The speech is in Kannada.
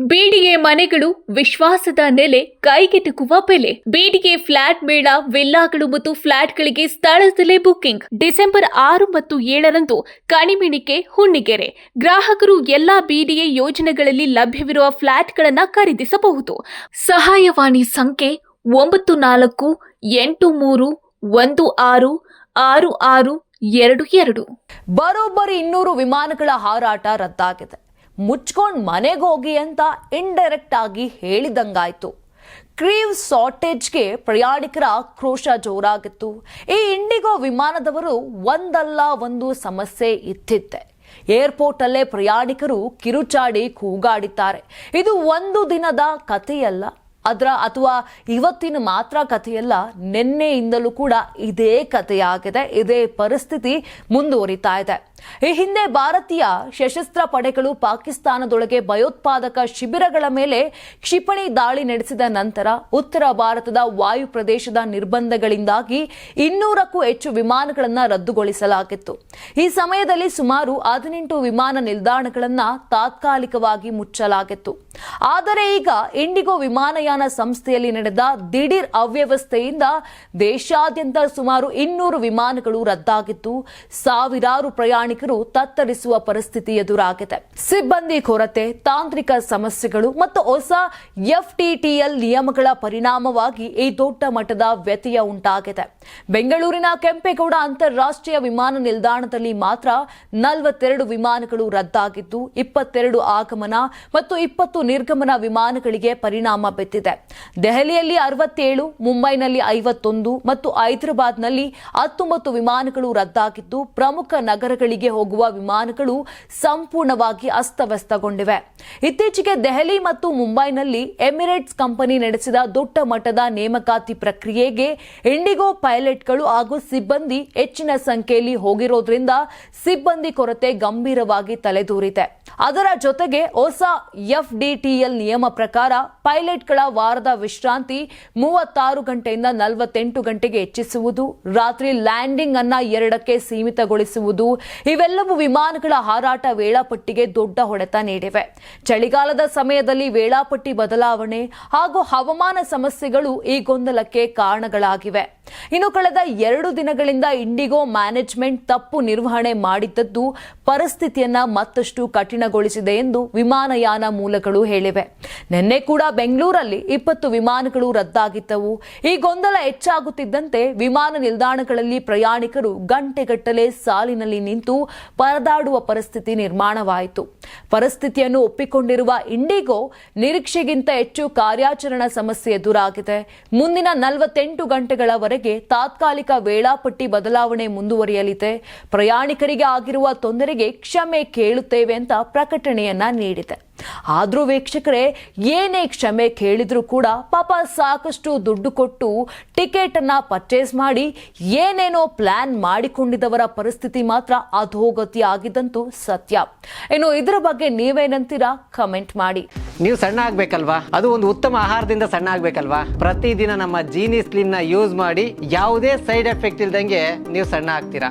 ಬಿಡಿಎ ಮನೆಗಳು ವಿಶ್ವಾಸದ ನೆಲೆ ಕೈಗೆಟುಕುವ ಬೆಲೆ. ಬೇಡಿಗೆ ಫ್ಲಾಟ್ ಮೇಳ, ವಿಲ್ಲಾಗಳು ಮತ್ತು ಫ್ಲಾಟ್ಗಳಿಗೆ ಸ್ಥಳದಲ್ಲೇ ಬುಕ್ಕಿಂಗ್ ಡಿಸೆಂಬರ್ ಆರು ಮತ್ತು ಏಳರಂದು ಕಣಿಮಿಣಿಕೆ, ಹುಣ್ಣಿಗೆರೆ. ಗ್ರಾಹಕರು ಎಲ್ಲಾ ಬಿಡಿಎ ಯೋಜನೆಗಳಲ್ಲಿ ಲಭ್ಯವಿರುವ ಫ್ಲಾಟ್ಗಳನ್ನು ಖರೀದಿಸಬಹುದು. ಸಹಾಯವಾಣಿ ಸಂಖ್ಯೆ ಒಂಬತ್ತು ನಾಲ್ಕು, ಎಂಟು ಮೂರು, ಒಂದು ಆರು ಆರು ಆರು, ಎರಡು ಎರಡು. ಬರೋಬ್ಬರಿ ಇನ್ನೂರು ವಿಮಾನಗಳ ಹಾರಾಟ ರದ್ದಾಗಿದೆ. ಮುಚ್ಕೊಂಡ್ ಮನೆಗೆ ಹೋಗಿ ಅಂತ ಇಂಡೈರೆಕ್ಟ್ ಆಗಿ ಹೇಳಿದಂಗಾಯ್ತು. ಕ್ರೀವ್ ಶಾರ್ಟೇಜ್ಗೆ ಪ್ರಯಾಣಿಕರ ಆಕ್ರೋಶ ಜೋರಾಗಿತ್ತು. ಈ ಇಂಡಿಗೋ ವಿಮಾನದವರು ಒಂದಲ್ಲ ಒಂದು ಸಮಸ್ಯೆ ಇತ್ತಿತ್ತೆ. ಏರ್ಪೋರ್ಟ್ ಅಲ್ಲೇ ಪ್ರಯಾಣಿಕರು ಕಿರುಚಾಡಿ ಕೂಗಾಡಿದ್ದಾರೆ. ಇದು ಒಂದು ದಿನದ ಕಥೆಯಲ್ಲ. ಅದರ ಅಥವಾ ಇವತ್ತಿನ ಮಾತ್ರ ಕಥೆಯಲ್ಲ ನಿನ್ನೆಯಿಂದಲೂ ಕೂಡ ಇದೇ ಕಥೆಯಾಗಿದೆ. ಇದೇ ಪರಿಸ್ಥಿತಿ ಮುಂದುವರಿತಾ ಇದೆ. ಈ ಹಿಂದೆ ಭಾರತೀಯ ಸಶಸ್ತ್ರ ಪಡೆಗಳು ಪಾಕಿಸ್ತಾನದೊಳಗೆ ಭಯೋತ್ಪಾದಕ ಶಿಬಿರಗಳ ಮೇಲೆ ಕ್ಷಿಪಣಿ ದಾಳಿ ನಡೆಸಿದ ನಂತರ ಉತ್ತರ ಭಾರತದ ವಾಯು ಪ್ರದೇಶದ ನಿರ್ಬಂಧಗಳಿಂದಾಗಿ ಇನ್ನೂರಕ್ಕೂ ಹೆಚ್ಚು ವಿಮಾನಗಳನ್ನು ರದ್ದುಗೊಳಿಸಲಾಗಿತ್ತು. ಈ ಸಮಯದಲ್ಲಿ ಸುಮಾರು ಹದಿನೆಂಟು ವಿಮಾನ ನಿಲ್ದಾಣಗಳನ್ನು ತಾತ್ಕಾಲಿಕವಾಗಿ ಮುಚ್ಚಲಾಗಿತ್ತು. ಆದರೆ ಈಗ ಇಂಡಿಗೋ ವಿಮಾನಯಾನ ಸಂಸ್ಥೆಯಲ್ಲಿ ನಡೆದ ದಿಢೀರ್ ಅವ್ಯವಸ್ಥೆಯಿಂದ ದೇಶಾದ್ಯಂತ ಸುಮಾರು ಇನ್ನೂರು ವಿಮಾನಗಳು ರದ್ದಾಗಿದ್ದು, ಸಾವಿರಾರು ಪ್ರಯಾಣಿಕರು ತತ್ತರಿಸುವ ಪರಿಸ್ಥಿತಿ ಎದುರಾಗಿದೆ. ಸಿಬ್ಬಂದಿ ಕೊರತೆ, ತಾಂತ್ರಿಕ ಸಮಸ್ಯೆಗಳು ಮತ್ತು ಹೊಸ ಎಫ್ಟಿಟಿಎಲ್ ನಿಯಮಗಳ ಪರಿಣಾಮವಾಗಿ ಈ ದೊಡ್ಡ ಮಟ್ಟದ ವ್ಯತ್ಯಯ ಉಂಟಾಗಿದೆ. ಬೆಂಗಳೂರಿನ ಕೆಂಪೇಗೌಡ ಅಂತಾರಾಷ್ಟ್ರೀಯ ವಿಮಾನ ನಿಲ್ದಾಣದಲ್ಲಿ ಮಾತ್ರ ನಲವತ್ತೆರಡು ವಿಮಾನಗಳು ರದ್ದಾಗಿದ್ದು, ಇಪ್ಪತ್ತೆರಡು ಆಗಮನ ಮತ್ತು ಇಪ್ಪತ್ತು ನಿರ್ಗಮನ ವಿಮಾನಗಳಿಗೆ ಪರಿಣಾಮ ಬಿದ್ದಿದೆ. ದೆಹಲಿಯಲ್ಲಿ ಅರವತ್ತೇಳು, ಮುಂಬೈನಲ್ಲಿ ಐವತ್ತೊಂದು ಮತ್ತು ಹೈದರಾಬಾದ್ನಲ್ಲಿ ಹತ್ತೊಂಬತ್ತು ವಿಮಾನಗಳು ರದ್ದಾಗಿದ್ದು, ಪ್ರಮುಖ ನಗರಗಳಿಗೆ ಹೋಗುವ ವಿಮಾನಗಳು ಸಂಪೂರ್ಣವಾಗಿ ಅಸ್ತವ್ಯಸ್ತಗೊಂಡಿವೆ. ಇತ್ತೀಚೆಗೆ ದೆಹಲಿ ಮತ್ತು ಮುಂಬೈನಲ್ಲಿ ಎಮಿರೇಟ್ಸ್ ಕಂಪನಿ ನಡೆಸಿದ ದೊಡ್ಡ ಮಟ್ಟದ ನೇಮಕಾತಿ ಪ್ರಕ್ರಿಯೆಗೆ ಇಂಡಿಗೋ ಪೈಲಟ್ಗಳು ಹಾಗೂ ಸಿಬ್ಬಂದಿ ಹೆಚ್ಚಿನ ಸಂಖ್ಯೆಯಲ್ಲಿ ಹೋಗಿರೋದ್ರಿಂದ ಸಿಬ್ಬಂದಿ ಕೊರತೆ ಗಂಭೀರವಾಗಿ ತಲೆದೂರಿದೆ. ಅದರ ಜೊತೆಗೆ ಹೊಸ ಎಫ್ಡಿಟಿಎಲ್ ನಿಯಮ ಪ್ರಕಾರ ಪೈಲಟ್ಗಳ ವಾರದ ವಿಶ್ರಾಂತಿ ಮೂವತ್ತಾರು ಗಂಟೆಯಿಂದ ನಲವತ್ತೆಂಟು ಗಂಟೆಗೆ ಹೆಚ್ಚಿಸುವುದು, ರಾತ್ರಿ ಲ್ಯಾಂಡಿಂಗ್ ಅನ್ನ ಎರಡಕ್ಕೆ ಸೀಮಿತಗೊಳಿಸುವುದು, ಇವೆಲ್ಲವೂ ವಿಮಾನಗಳ ಹಾರಾಟ ವೇಳಾಪಟ್ಟಿಗೆ ದೊಡ್ಡ ಹೊಡೆತ ನೀಡಿವೆ. ಚಳಿಗಾಲದ ಸಮಯದಲ್ಲಿ ವೇಳಾಪಟ್ಟಿ ಬದಲಾವಣೆ ಹಾಗೂ ಹವಾಮಾನ ಸಮಸ್ಯೆಗಳು ಈ ಗೊಂದಲಕ್ಕೆ ಕಾರಣಗಳಾಗಿವೆ. ಇನ್ನು ಕಳೆದ ಎರಡು ದಿನಗಳಿಂದ ಇಂಡಿಗೋ ಮ್ಯಾನೇಜ್ಮೆಂಟ್ ತಪ್ಪು ನಿರ್ವಹಣೆ ಮಾಡಿದ್ದದ್ದು ಪರಿಸ್ಥಿತಿಯನ್ನ ಮತ್ತಷ್ಟು ಕಠಿಣಗೊಳಿಸಿದೆ ಎಂದು ವಿಮಾನಯಾನ ಮೂಲಗಳು ಹೇಳಿವೆ. ನಿನ್ನೆ ಕೂಡ ಬೆಂಗಳೂರಲ್ಲಿ ಇಪ್ಪತ್ತು ವಿಮಾನಗಳು ರದ್ದಾಗಿದ್ದವು. ಈ ಗೊಂದಲ ಹೆಚ್ಚಾಗುತ್ತಿದ್ದಂತೆ ವಿಮಾನ ನಿಲ್ದಾಣಗಳಲ್ಲಿ ಪ್ರಯಾಣಿಕರು ಗಂಟೆಗಟ್ಟಲೆ ಸಾಲಿನಲ್ಲಿ ನಿಂತು ಪರದಾಡುವ ಪರಿಸ್ಥಿತಿ ನಿರ್ಮಾಣವಾಯಿತು. ಪರಿಸ್ಥಿತಿಯನ್ನು ಒಪ್ಪಿಕೊಂಡಿರುವ ಇಂಡಿಗೋ ನಿರೀಕ್ಷೆಗಿಂತ ಹೆಚ್ಚು ಕಾರ್ಯಾಚರಣಾ ಸಮಸ್ಯೆ ಎದುರಾಗಿದೆ. ಮುಂದಿನ ನಲವತ್ತೆಂಟು ಗಂಟೆಗಳವರೆಗೆ ತಾತ್ಕಾಲಿಕ ವೇಳಾಪಟ್ಟಿ ಬದಲಾವಣೆ ಮುಂದುವರಿಯಲಿದೆ. ಪ್ರಯಾಣಿಕರಿಗೆ ಆಗಿರುವ ತೊಂದರೆಗೆ ಕ್ಷಮೆ ಕೇಳುತ್ತೇವೆ ಅಂತ ಪ್ರಕಟಣೆಯನ್ನ ನೀಡಿದೆ. ಆದರೂ ವೀಕ್ಷಕರೇ, ಏನೇ ಕ್ಷಮೆ ಕೇಳಿದರೂ ಕೂಡ ಪಾಪ ಸಾಕಷ್ಟು ದುಡ್ಡು ಕೊಟ್ಟು ಟಿಕೆಟ್ ಅನ್ನ ಪರ್ಚೇಸ್ ಮಾಡಿ ಏನೇನೋ ಪ್ಲಾನ್ ಮಾಡಿಕೊಂಡಿದ್ದವರ ಪರಿಸ್ಥಿತಿ ಮಾತ್ರ ಅಧೋಗತಿ ಆಗಿದ್ದಂತೂ ಸತ್ಯ. ಇನ್ನು ಇದರ ಬಗ್ಗೆ ನೀವೇನಂತೀರಾ? ಕಮೆಂಟ್ ಮಾಡಿ. ನೀವು ಸಣ್ಣ ಆಗ್ಬೇಕಲ್ವಾ? ಅದು ಒಂದು ಉತ್ತಮ ಆಹಾರದಿಂದ ಸಣ್ಣ ಆಗ್ಬೇಕಲ್ವಾ? ಪ್ರತಿದಿನ ನಮ್ಮ ಜೀನಿ ಸ್ಲಿಮ್ನ ಯೂಸ್ ಮಾಡಿ ಯಾವುದೇ ಸೈಡ್ ಎಫೆಕ್ಟ್ ಇಲ್ದಂಗೆ ನೀವು ಸಣ್ಣ ಆಗ್ತೀರಾ?